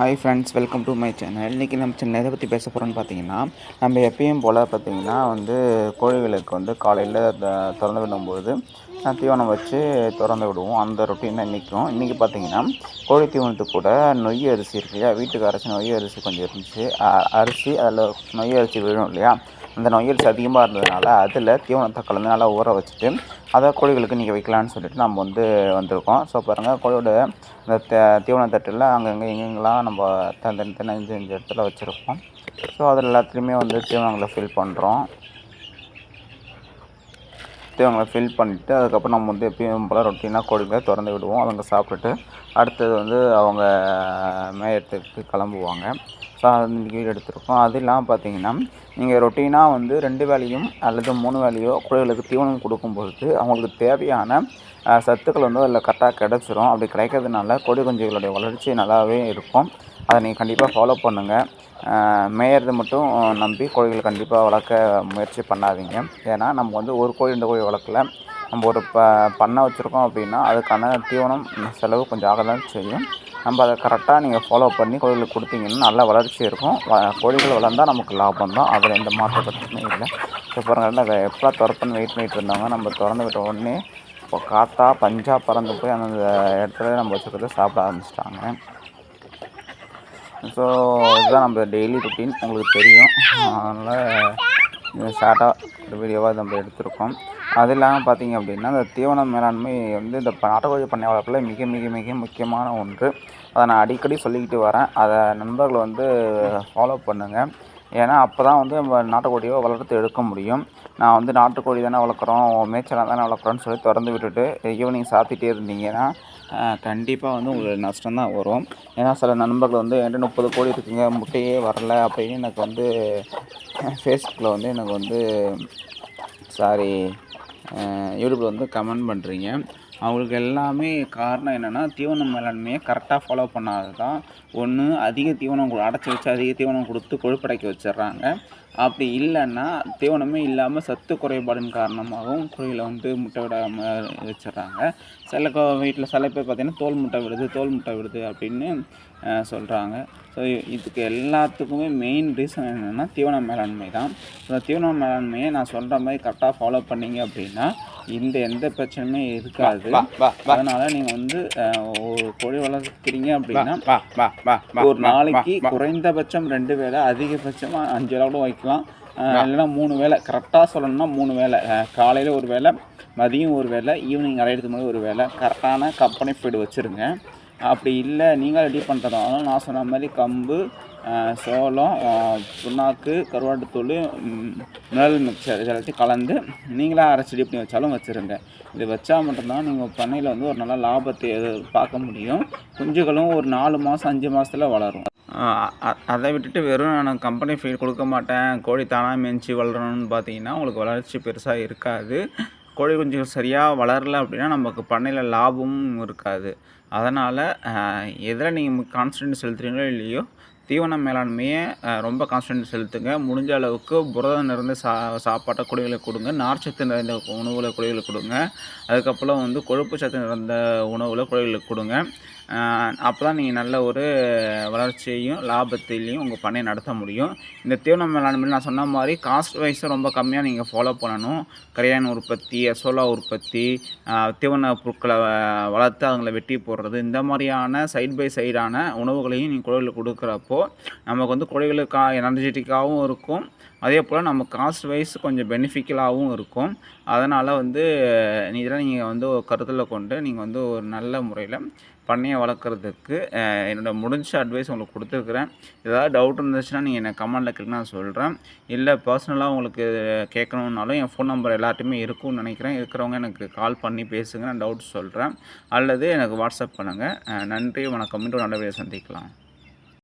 Hi friends welcome to my channel இன்றைக்கி நம்ம channel எதை பற்றி பேச போகிறோன்னு பார்த்தீங்கன்னா நம்ம எப்பயும் போல் பார்த்தீங்கன்னா வந்து கோழிகளுக்கு வந்து காலையில் திறந்து விடும்போது தீவனம் வச்சு திறந்து விடுவோம். அந்த ரொட்டீன் தான் நிற்கும் இன்றைக்கி பார்த்தீங்கன்னா கோழி தீவனத்துக்கு கூட நொய் அரிசி இருக்கு இல்லையா? வீட்டுக்கு அரைச்சி நொய் அரிசி கொஞ்சம் இருந்துச்சு. அரிசி அதில் நொய் அரிசி விழும் இல்லையா? அந்த நொய் அரிசி அதிகமாக இருந்ததுனால அதில் தீவனத்தை கலந்து நல்லா ஊற வச்சுட்டு அதை கோழிகளுக்கு நீங்கள் வைக்கலான்னு சொல்லிட்டு நம்ம வந்து வந்திருக்கோம். ஸோ பாருங்கள் கோழியோட இந்த தீவன தட்டில் அங்கங்கே எங்கெங்கெல்லாம் நம்ம தனித்தனி அஞ்சு அஞ்சு இடத்துல வச்சுருக்கோம். ஸோ அதில் எல்லாத்துலேயுமே வந்து தீவனங்களை ஃபில் பண்ணுறோம் தீவனங்களை ஃபில் பண்ணிவிட்டு அதுக்கப்புறம் நம்ம வந்து எப்பயும் போல் ரொட்டீனாக கொடுங்க திறந்து விடுவோம். அவங்க சாப்பிட்டுட்டு அடுத்தது வந்து அவங்க மேயத்துக்கு கிளம்புவாங்க. ஸோ அது வீடு எடுத்திருக்கோம். அது இல்லாமல் பார்த்தீங்கன்னா நீங்கள் ரொட்டீனாக வந்து ரெண்டு வேலையும் அல்லது மூணு வேலையோ குழந்தைகளுக்கு தீவனம் கொடுக்கும்பொழுது அவங்களுக்கு தேவையான சத்துக்கள் வந்து அதில் கரெக்டாக கிடச்சிரும். அப்படி கிடைக்கிறதுனால கொடி குஞ்சுகளுடைய வளர்ச்சி நல்லாவே இருக்கும். அதை நீங்கள் கண்டிப்பாக ஃபாலோ பண்ணுங்கள் மேயறது மட்டும் நம்பி கோழிகளை கண்டிப்பாக வளர்க்க முயற்சி பண்ணாதீங்க. ஏன்னா நம்ம வந்து ஒரு கோழி ரெண்டு கோழி வளர்க்கல. நம்ம ஒரு ப பண்ணை வச்சுருக்கோம் அப்படின்னா அதுக்கான தீவனம் செலவு கொஞ்சம் ஆக தான் செய்யும். நம்ம அதை கரெக்டாக நீங்கள் ஃபாலோ பண்ணி கோழிகளுக்கு கொடுத்தீங்கன்னா நல்ல வளர்ச்சி இருக்கும். வ- கோழிகள் வளர்ந்தால் நமக்கு லாபம் தான். அதில் எந்த மாற்ற பிரச்சனையும் இல்லை. இப்போ பாருங்கள் அதை எப்போ திறப்புன்னு வெயிட் பண்ணிட்டு இருந்தவங்க நம்ம திறந்து விட்ட உடனே இப்போ காத்தா பஞ்சாக பறந்து போய் அந்த இடத்துல நம்ம வச்சுக்கிறது சாப்பிட ஆரம்பிச்சிட்டாங்க. ஸோ இதுதான் நம்ம டெய்லி ருட்டீன் உங்களுக்கு தெரியும். அதனால் ஷார்ட்டாக வீடியோவாக நம்ம எடுத்திருக்கோம். அது இல்லாமல் பார்த்தீங்க அப்படின்னா இந்த தீவன மேலாண்மை வந்து இந்த நாட்டுக்கோழி பண்ணை வளர்ப்பில் மிக மிக மிக முக்கியமான ஒன்று. அதை நான் அடிக்கடி சொல்லிக்கிட்டு வரேன். அதை நண்பர்கள் வந்து ஃபாலோ பண்ணுங்கள் ஏன்னா அப்போ தான் வந்து நம்ம நாட்டுக்கோழியை வளர்த்து எடுக்க முடியும். நான் வந்து நாட்டுக்கோழி தானே வளர்க்குறோம் மேய்ச்சலாக தானே வளர்க்குறோன்னு சொல்லி திறந்து விட்டுட்டு ஈவினிங் சாத்திட்டே இருந்தீங்கன்னா கண்டிப்பாக வந்து உங்களுக்கு நஷ்டம் தான் வரும். ஏன்னா சில நண்பர்கள் வந்து என்கிட்ட முப்பது கோழி இருக்குங்க முட்டையே வரல அப்படின்னு எனக்கு வந்து ஃபேஸ்புக்கில் வந்து எனக்கு வந்து சாரி யூடியூப்பில் வந்து கமெண்ட் பண்ணுறீங்க அவங்களுக்கு எல்லாமே காரணம் என்னென்னா தீவன மேலாண்மையை கரெக்டாக ஃபாலோ பண்ணாது தான் ஒன்று அதிக தீவனம் அடைச்சி வச்சு அதிக தீவனம் கொடுத்து கொழுப்படைக்க வச்சிடுறாங்க. அப்படி இல்லைன்னா தீவனமே இல்லாமல் சத்து குறைபாடின் காரணமாகவும் கோழிகளை வந்து முட்டை விடாமல் வச்சிடுறாங்க. சில வீட்டில் சில பேர் பார்த்திங்கன்னா தோல் முட்டை விடுது தோல் முட்டை விடுது அப்படின்னு சொல்கிறாங்க ஸோ இதுக்கு எல்லாத்துக்குமே மெயின் ரீசன் என்னென்னா தீவன மேலாண்மை தான். ஸோ தீவன மேலாண்மையை நான் சொல்கிற மாதிரி கரெக்டாக ஃபாலோ பண்ணீங்க அப்படின்னா இந்த எந்த பிரச்சனையுமே இருக்காது. அதனால நீங்கள் வந்து ஒரு கோழி வளர்க்குறீங்க அப்படின்னா ஒரு நாளைக்கு குறைந்தபட்சம் ரெண்டு வேளை அதிகபட்சமாக அஞ்சு வேளை கூட வைக்கலாம். இல்லைன்னா மூணு வேளை. கரெக்டாக சொல்லணும்னா மூணு வேளை. காலையில் ஒரு வேளை மதியம் ஒரு வேளை ஈவினிங் அரையிறதுக்கு முன்னாடி ஒரு வேளை. கரெக்டான கம்பெனி ஃபீடு வச்சுருங்க. அப்படி இல்லை நீங்கள் ரெடி பண்ணுறதாலும் நான் சொன்ன மாதிரி கம்பு சோளம் புண்ணாக்கு கருவாட்டுத்தூள் ம், மிளகு மிக்சர் இது எல்லாத்தையும் கலந்து நீங்களே அரைச்சி ரெடி பண்ணி வச்சாலும் வச்சுருங்க. இது வச்சா மட்டும்தான் நீங்கள் பண்ணையில் வந்து ஒரு நல்ல லாபத்தை பார்க்க முடியும். குஞ்சுகளும் ஒரு நாலு மாதம் அஞ்சு மாதத்துல வளரும். அதை விட்டுட்டு வெறும் நான் கம்பெனி ஃபீல் கொடுக்க மாட்டேன். கோழி தானாக மேய்ச்சி வளரணும்னு பார்த்தீங்கன்னா உங்களுக்கு வளர்ச்சி பெருசாக இருக்காது. கோழி குஞ்சுகள் சரியாக வளரல அப்படின்னா நமக்கு பண்ணையில் லாபமும் இருக்காது. அதனால் எதில் நீங்கள் கான்சன்ட்ரேட் செலுத்துறீங்களோ இல்லையோ தீவன மேலாண்மையை ரொம்ப கான்சன்ட்ரேட் செலுத்துங்க. முடிஞ்ச அளவுக்கு புரதம் நிறைந்த சா சாப்பாட்டை குழிகளை கொடுங்க. நார்ச்சத்து நிறைந்த உணவுகளை கோழிகளுக்கு கொடுங்க. அதுக்கப்புறம் வந்து கொழுப்பு சத்து நிறைந்த உணவுகளை குழிகளுக்கு கொடுங்க. அப்போ தான் நீங்கள் நல்ல ஒரு வளர்ச்சியையும் லாபத்திலையும் உங்கள் பண்ணையை நடத்த முடியும். இந்த தீவனம் மேலாண்மை நான் சொன்ன மாதிரி காஸ்ட் வைஸும் ரொம்ப கம்மியாக நீங்கள் ஃபாலோ பண்ணணும். கரையான் உற்பத்தி சோலா உற்பத்தி தீவன பொருட்களை வளர்த்து அவங்கள வெட்டி போடுறது இந்த மாதிரியான சைட் பை சைடான உணவுகளையும் நீங்கள் கோழிகளுக்கு கொடுக்குறப்போ நமக்கு வந்து கோழிகளுக்கா எனர்ஜெட்டிக்காகவும் இருக்கும். அதே போல் நம்ம காஸ்ட் வைஸ் கொஞ்சம் பெனிஃபிக்கலாகவும் இருக்கும். அதனால் வந்து இதெல்லாம் நீங்கள் வந்து கருத்தில் கொண்டு நீங்கள் வந்து ஒரு நல்ல முறையில் பண்ணையை வளர்க்குறதுக்கு என்னோடய என்னோட முடிஞ்ச அட்வைஸ் உங்களுக்கு கொடுத்துருக்குறேன். ஏதாவது டவுட் இருந்துச்சுன்னா நீங்கள் என்னை கமெண்டில் கேட்க நான் சொல்கிறேன் இல்லை பர்சனலாக உங்களுக்கு கேட்கணுன்னாலும் என் ஃபோன் நம்பர் எல்லாத்தையுமே இருக்கும்னு நினைக்கிறேன். இருக்கிறவங்க எனக்கு கால் பண்ணி பேசுங்க நான் டவுட் சொல்கிறேன் அல்லது எனக்கு வாட்ஸ்அப் பண்ணுங்கள் நன்றி வணக்கம். மீண்டும் நல்ல சந்திக்கலாம்.